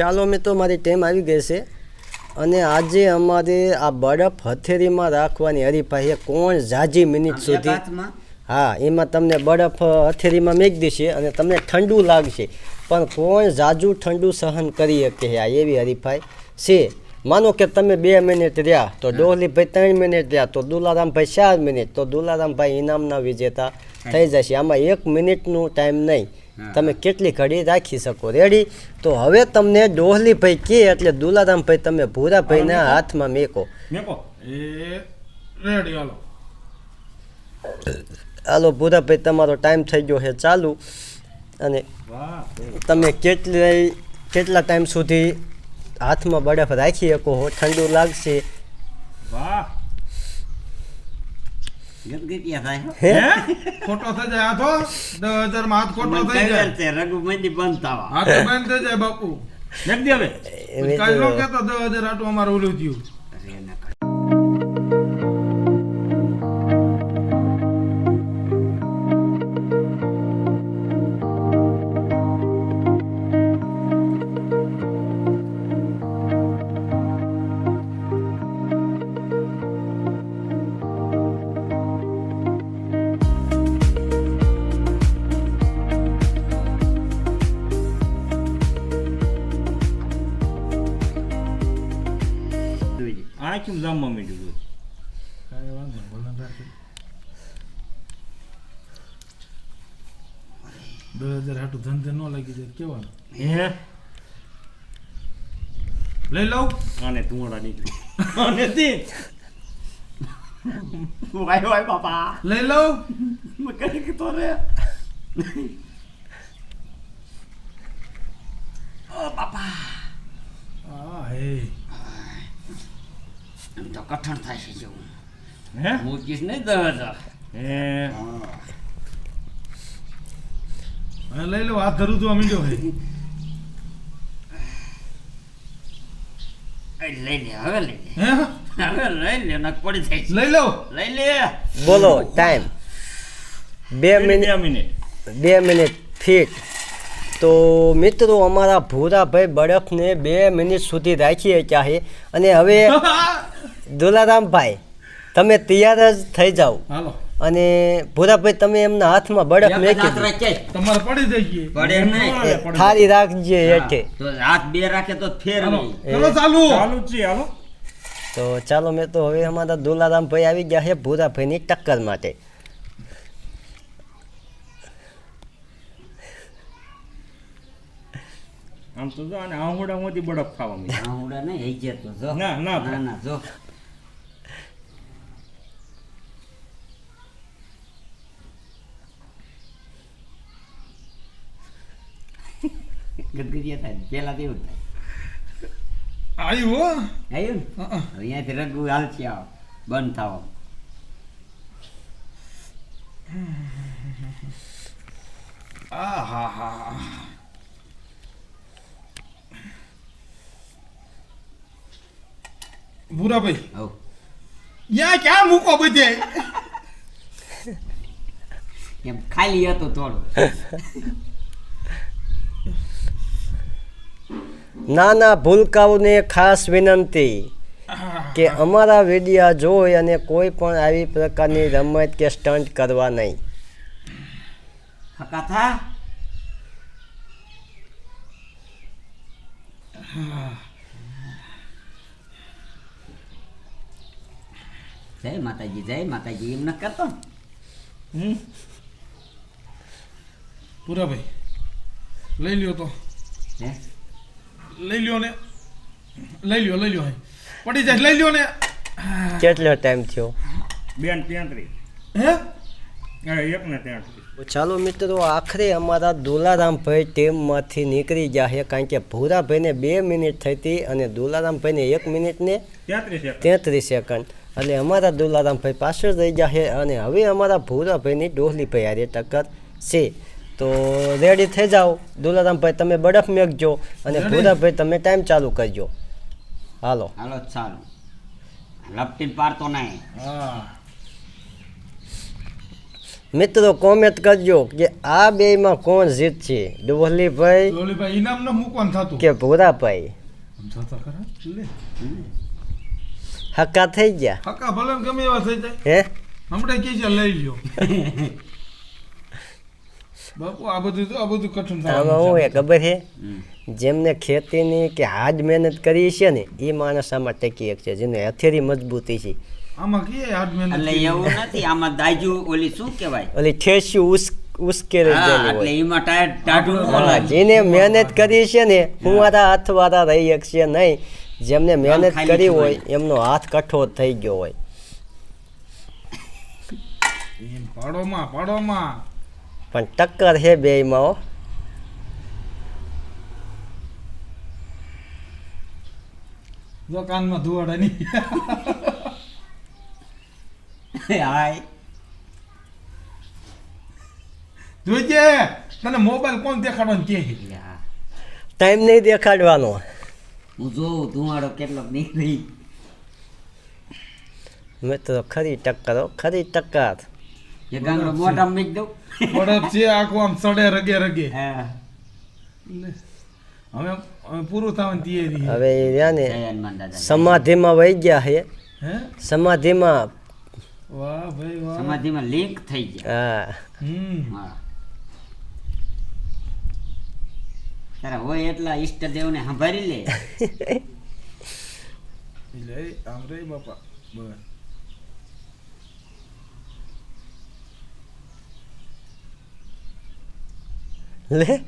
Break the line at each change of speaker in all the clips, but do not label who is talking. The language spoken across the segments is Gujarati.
ચાલો મિત્રો મારી ટેમ આવી ગઈ છે. અને આજે અમારે આ બરફ હથેળીમાં રાખવાની હરીફાઈ કોણ ઝાઝી મિનિટ સુધી? હા એમાં તમને બરફ હથેરીમાં મેકી દેશે અને તમને ઠંડુ લાગશે. પણ કોણ ઝાજુ ઠંડુ સહન કરી શકે આ એવી હરીફાઈ છે? માનો કે તમે બે મિનિટ રહ્યા તો ડોહલીભાઈ ત્રણ મિનિટ રહ્યા તો દુલારામભાઈ ચાર મિનિટ તો દુલારામભાઈ ઇનામના વિજેતા થઈ જશે. આમાં એક મિનિટનું ટાઈમ નહીં. તમે કેટલી ઘડી રાખી શકો? રેડી તો હવે તમને ડોહલી ભાઈ કે એટલે દુલારામ ભાઈ તમે ભૂરાભાઈના હાથમાં મેકો.
મેકો.
એ રેડી હાલો.
હાલો ભૂરાભાઈ તમારો ટાઈમ થઈ ગયો છે ચાલુ. અને તમે કેટલી કેટલા ટાઈમ સુધી હાથમાં બરફ રાખી શકો હો? ઠંડુ લાગશે.
વાહ.
હો.
હે?
ખોટો થઈ જાય. દસ હજારમાં હાથ ખોટો થઈ જાય.
છે રઘુમતી બંધ થવા
હાથ બંધ થઈ જાય બાપુ.
મેક દે હવે
કાલ નો કેતો દસ હજાર આટલું અમારે ઓલું થયું.
જોઈજે.
આ કેમ જામવા માંડ્યું
કાંઈ વાંધો ભલે. દસ હજાર હાટું ધંધે ન લાગી જાય કેવાનું?
હે?
લઈ લઉં?
આને ધુમાડા નીકળી. આને તે
વાય વાય બાપા.
લઈ લઉં?
મેં કીધું રે ઓ બાપા.
હે.
એમ તો કઠણ થાય છે જેવું.
હે?
મૂકીશ નહીં દરવાજા
હે?
હા.
લઈ લો હાથ ધરું તું મીડ્યો હે
એ લઈ લે હવે લઈ લે.
હે?
હવે લઈ લે નક પડી થાય છે.
લઈ લઉં
લઈ લે.
બોલો ટાઈમ બે મિનિટ. બે મિનિટ. ફીટ તો મિત્રો અમારા ભૂરાભાઈ બરફને બે મિનિટ સુધી રાખીએ ચાહે અને હવે દુલારામભાઈ તમે તૈયાર જ થઈ જાઓ.
હાલો.
અને ભૂરાભાઈ તમે એમના હાથમાં દો
રાખે
તમારે પડી જઈએ.
પડે નહીં.
થાળી રાખજે હેઠે.
તો હાથ બે રાખે તો ફેર
ચાલો.
ચાલુ ચાલુ છે હાલો.
તો ચાલો મેં તો હવે અમારા દુલારામભાઈ આવી ગયા છે ભૂરાભાઈની ટક્કર માટે.
આમ તો જો આને આંગુડામાંથી બરફ ખાવા માંડ્યું
હા, નહીં હઈ જાય તો જો.
ના, ના.
ના ના જો. ગદગદિયા થાય પેલા તો એવું થાય.
આવ્યું હો?
આવ્યું ને? અહીંયાથી રઘુ હાલશે આવ બંધ થાવ
આ હા હા હા. ભૂરાભાઈ
હવ.
યા ક્યાં મૂકો બધે?
એમ ખાલી હતો થોડું.
નાના ભૂલકાઓને ખાસ વિનંતી કે અમારા વિડીયા જોઈ અને કોઈ પણ આવી પ્રકારની રમત કે સ્ટન્ટ કરવા નહીં.
કથા જય માતાજી જય માતાજી એમ ન કરતો?
પૂરા
ભાઈ લઈ લ્યો તો.
હે?
લઈ લ્યો ને. લઈ લ્યો લઈ લ્યો હે પડી જાય લઈ લ્યો ને.
કેટલો ટાઈમ થયો?
બેન ત્યાંત્રીસ
હે?
એક ને ત્યાંત્રીસ
ચાલો મિત્રો આખરે અમારા દુલારામભાઈ ટીમમાંથી નીકળી ગયા છે કારણ કે ભૂરાભાઈને બે મિનિટ થઈ હતી અને દુલારામભાઈને એક મિનિટને
તેત્રીસ
સેકન્ડ એટલે અમારા દુલારામભાઈ પાછળ રહી ગયા છે અને હવે અમારા ભૂરાભાઈની ડોહલીભાઈ હારે ટક્કર છે તો રેડી થઈ જાઓ. દુલારામભાઈ તમે બરફ મેકજો અને? ભૂરાભાઈ તમે ટાઈમ ચાલુ કરજો. હાલો.
હાલો ચાલો. લપટી પારતો નહીં.
મિત્રો કોમેન્ટ કરજો કે આ બેયમાં કોણ જીતશે ડોહલીભાઈ
ડોહલીભાઈ ઇનામ ન મૂકવાનું થતું?
કે ભૂરાભાઈ
સમજાતા
હક્કા થઈ ગયા?
હક્કા ભલે ગમે એવા થઈ જાય.
હે?
હમણાં કે છે લઈ લ્યો. બાપુ આ બધું આ બધું કઠિન
આમાં શું હે ખબર છે જેમને ખેતીની કે હાજ મહેનત કરી છે ને એ માણસ આમાં ટકી એક છે જેને હથેરી મજબૂતી છે.
આમાં કે હાથ મહેનત
એટલે એવું નથી આમાં દાજુ ઓલી શું કહેવાય?
ઓલી ઠેસ્યું ઉસ ઉશ્કેરી
એટલે એમાં ટાઢું ન
જેને મહેનત કરી છે ને હું. મારા હાથ હાથવાળા રહી શકશે નહીં જેમને મહેનત કરી હોય
હોય.
એમનો હાથ કઠોર થઈ ગયો હોય.
પાડોમાં પાડોમાં.
પણ ટક્કર હે બેયમાં
જો કાનમાં ધુવાડે નહીં.
હાય.
જોઈજે તને મોબાઈલ કોણ દેખાડવાનું કે છે?
એટલે હા.
ટાઈમ નહીં દેખાડવાનો.
હું જોઉં ધુમાડો કેટલો નીકળી.
મિત્રો ખરી ટક્કર ખરી ટક્કર.
એ ગામડો મોઢામાં મૂકી દઉં.
બરફ છે આખું આમ સડે રગે રગે.
હા.
હવે હવે પૂરું થવાની તૈયારી
હવે રહ્યા ને સમાધિમાં વહી ગયા હે.
હે?
સમાધિમાં
વાહ ભાઈ વાહ.
સમાધિમાં લિંક થઈ ગયા.
હા.
હમ.
હા. તારા હોય એટલા ઈષ્ટદેવને સંભાળી લે.
એટલે આમ રે બાપા. બસ.
લે.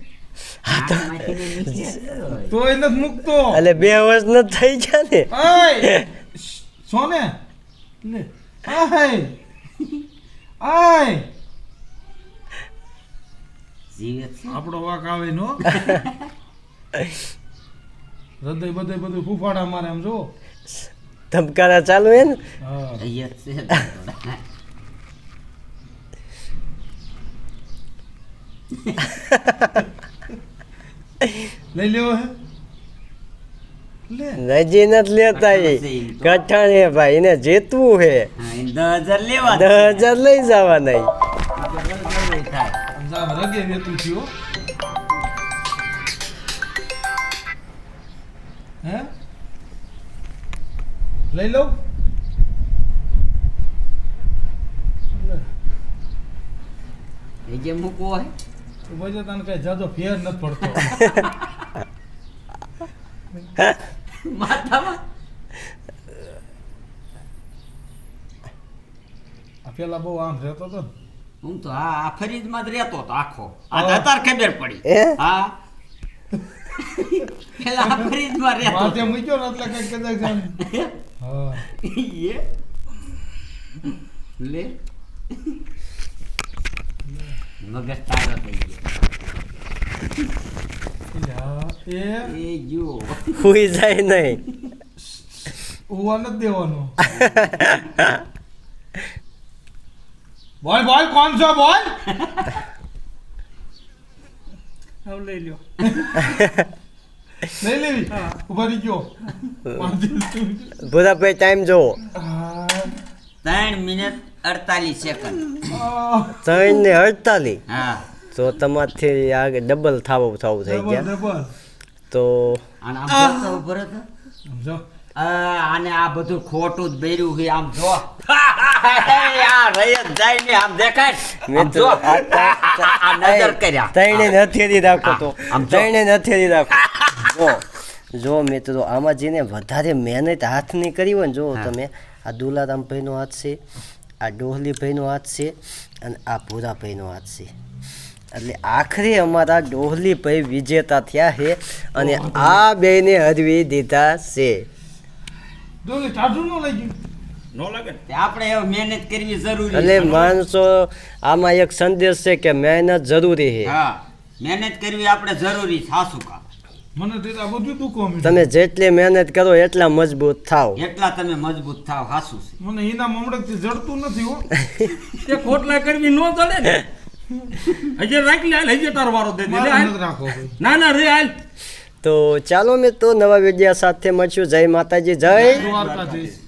તોય નથી મૂકતો.
એટલે બે વર્ષ ન થઈ ગયા ને.
આય સોને? લે. આય આય આપણો વાક આવે નો હૃદય બધે બધું ફૂફાડા મારે આમ જો.
ધબકારા ચાલુ હે ને?
હા
અહીંયા જ છે
લઈ લેવો હે?
નજી નથી લેતા એ. કઠણ હે ભાઈ એને જીતવું હે.
દસ હજાર લેવા
દસ હજાર લઈ જવા નહીં
લઈ લઉં?
એ જે મૂકવો હોય
તો તને કઈ જાજો ફેર નથી પડતો.
માથામાં?
પેલા બહુ આમ રહેતો હતો
હું તો આ આ ફરીદમાં જ રહેતો હતો આખો. આ તો ખબર પડી.
હે?
હા. પેલા આ ફરીજમાં રહેતો
માથે. મૂક્યો ને એટલે કંઈક કદાચ જાણ હા.
એ. લે. મગજ તારો થઈ ગયો
એ
જો
હુઈ જાય નહીં
હોવા નથી દેવાનું બોલ બોલ કોણ છો બોલ
હવે લઈ લ્યો
લઈ લેવી ઊભા રહી ગયો
ભૂરાભાઈ ટાઈમ જોવો
ત્રણ મિનિટ અડતાલીસ સેકન્ડ.
ત્રણ ને અડતાલીસ?
હા.
તો તમારથી આગળ ડબલ થાવ થાવું થઈ ગયા. તો
અને. આ, બધું ખોટું જ બેર્યું છે આમ જો આ રહી જ જાય ને આમ દેખાય આમ
મિત્રો
જો
આ-
આ નજર કર્યા.
ત્રણે નથી રાખો તો.
આમ જો.
ત્રણે નથી રાખો. જો જો મિત્રો આમાં જેને વધારે મહેનત હાથની કરી હોય ને જો તમે આ દુલારામ ભાઈનો હાથ છે આ ડોહલીભાઈનો હાથ છે અને આ ભૂરાભાઈનો હાથ છે. એટલે આખરે અમારા ડોહલીભાઈ વિજેતા થયા છે અને આ બેને હરવી દીધા છે. એટલે. માણસો આમાં એક સંદેશ છે કે મહેનત જરૂરી છે.
મહેનત કરવી આપણે જરૂરી છે.
તમે જેટલી મહેનત કરો એટલા મજબૂત થાવ.
એટલા તમે મજબૂત થાવ હાસુ
મને એના મમડકથી જડતું નથી હો.
એ ખોટલા કરવી નો ચડે ને. હજે રાખ લે હજે તારો વારો દે દે.
ભાઈ.
ના ના રે હાલ.
તો ચાલો મિત્રો નવા વીડિયો સાથે મળશું. જય માતાજી જય
દ્વારકાધીશ.